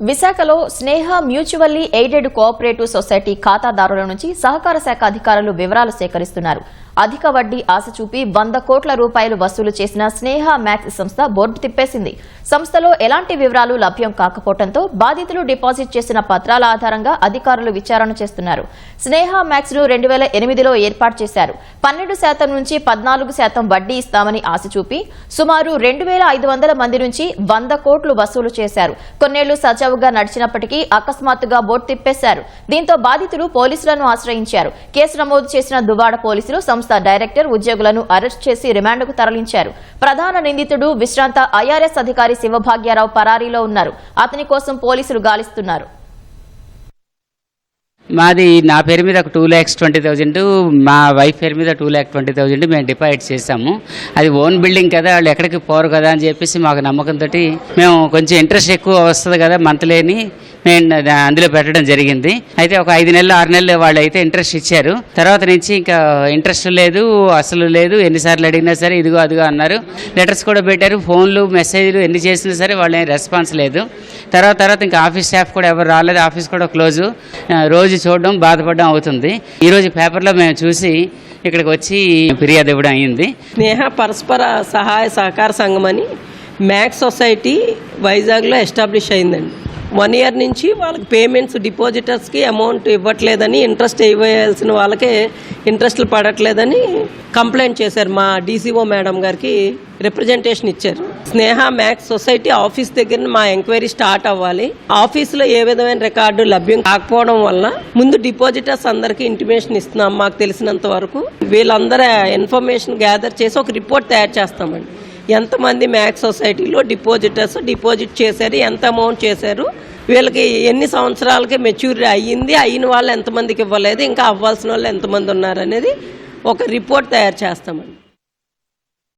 విశాఖలో Sneha mutually aided cooperative society ఖాతాదారుల నుంచి సహకార శాఖ అధికారులు వివరాలు సేకరిస్తున్నారు. అధిక వడ్డీ ఆశ చూపి వంద కోట్ల రూపాయలు వసూలు చేసిన స్నేహ మ్యాక్స్ సంస్థ బోర్డు తిప్పేసింది. సంస్థలో ఎలాంటి వివరాలు లభ్యం కాకపోవడంతో బాధితులు డిపాజిట్ చేసిన పత్రాల ఆధారంగా అధికారులు విచారణ చేస్తున్నారు. స్నేహ మ్యాక్స్ను రెండు వేల ఎనిమిదిలో ఏర్పాటు చేశారు. పన్నెండు శాతం నుంచి పద్నాలుగు శాతం వడ్డీ ఇస్తామని ఆశ చూపి సుమారు రెండు వేల ఐదు వందల మంది నుంచి వంద కోట్లు వసూలు చేశారు. కొన్నేళ్ళు సజావుగా నడిచినప్పటికీ అకస్మాత్తుగా బోర్డు తిప్పేశారు. దీంతో బాధితులు పోలీసులను ఆశ్రయించారు. కేసు నమోదు చేసిన దువాడ పోలీసులు సంస్థ డైరెక్టర్ ఉద్యోగులను అరెస్ట్ చేసి రిమాండ్కు తరలించారు. ప్రధాన నిందితుడు విశ్రాంత ఐఆర్ఎస్ అధికారి శివభాగ్యారావు పరారీలో ఉన్నారు. అతని కోసం పోలీసులు గాలిస్తున్నారు. మాది నా పేరు మీద ఒక టూ ల్యాక్స్ ట్వంటీ థౌజండ్ మా వైఫ్ పేరు మీద టూ ల్యాక్ ట్వంటీ థౌజండ్ మేము డిపాజిట్ చేసాము అది ఓన్ బిల్డింగ్ కదా వాళ్ళు ఎక్కడికి పోరు కదా అని చెప్పేసి మాకు నమ్మకంతో మేము కొంచెం ఇంట్రెస్ట్ ఎక్కువ వస్తుంది కదా మంత్లీని మేము అందులో పెట్టడం జరిగింది. అయితే ఒక ఐదు నెలలు ఆరు నెలలు వాళ్ళు అయితే ఇంట్రెస్ట్ ఇచ్చారు. తర్వాత నుంచి ఇంకా ఇంట్రెస్ట్ లేదు అసలు లేదు ఎన్నిసార్లు అడిగినా సరే ఇదిగో అదిగో అన్నారు. లెటర్స్ కూడా పెట్టారు ఫోన్లు మెసేజ్లు ఎన్ని చేసినా సరే వాళ్ళ రెస్పాన్స్ లేదు. తర్వాత తర్వాత ఇంకా ఆఫీస్ స్టాఫ్ కూడా ఎవరు రాలేదు ఆఫీస్ కూడా క్లోజు. రోజు చూడడం బాధపడడం అవుతుంది. ఈరోజు పేపర్లో మేము చూసి ఇక్కడికి వచ్చి ఫిర్యాదు ఇవ్వడం అయింది. స్నేహ పరస్పర సహాయ సహకార సంఘం అని మ్యాక్స్ సొసైటీ వైజాగ్లో ఎస్టాబ్లిష్ అయిందండి. వన్ ఇయర్ నుంచి వాళ్ళకి పేమెంట్స్ డిపాజిటర్స్కి అమౌంట్ ఇవ్వట్లేదని ఇంట్రెస్ట్ ఇవ్వాల్సిన వాళ్ళకే ఇంట్రెస్ట్లు పడట్లేదని కంప్లైంట్ చేశారు మా డీసీఓ మేడం గారికి రిప్రజెంటేషన్ ఇచ్చారు. స్నేహ మ్యాక్స్ సొసైటీ ఆఫీస్ దగ్గర మా ఎంక్వైరీ స్టార్ట్ అవ్వాలి. ఆఫీసులో ఏ విధమైన రికార్డు లభ్యం కాకపోవడం వల్ల ముందు డిపాజిటర్స్ అందరికీ ఇంటిమేషన్ ఇస్తున్నాం మాకు తెలిసినంత వరకు. వీళ్ళందరూ ఇన్ఫర్మేషన్ గ్యాదర్ చేసి ఒక రిపోర్ట్ తయారు చేస్తామండి. ఎంతమంది మ్యాక్స్ సొసైటీలో డిపాజిటర్స్ డిపాజిట్ చేశారు ఎంత అమౌంట్ చేశారు వీళ్ళకి ఎన్ని సంవత్సరాలకి మెచ్యూరిటీ అయ్యింది అయిన వాళ్ళు ఎంతమందికి ఇవ్వలేదు ఇంకా అవ్వాల్సిన వాళ్ళు ఎంతమంది ఉన్నారనేది ఒక రిపోర్ట్ తయారు చేస్తామండి.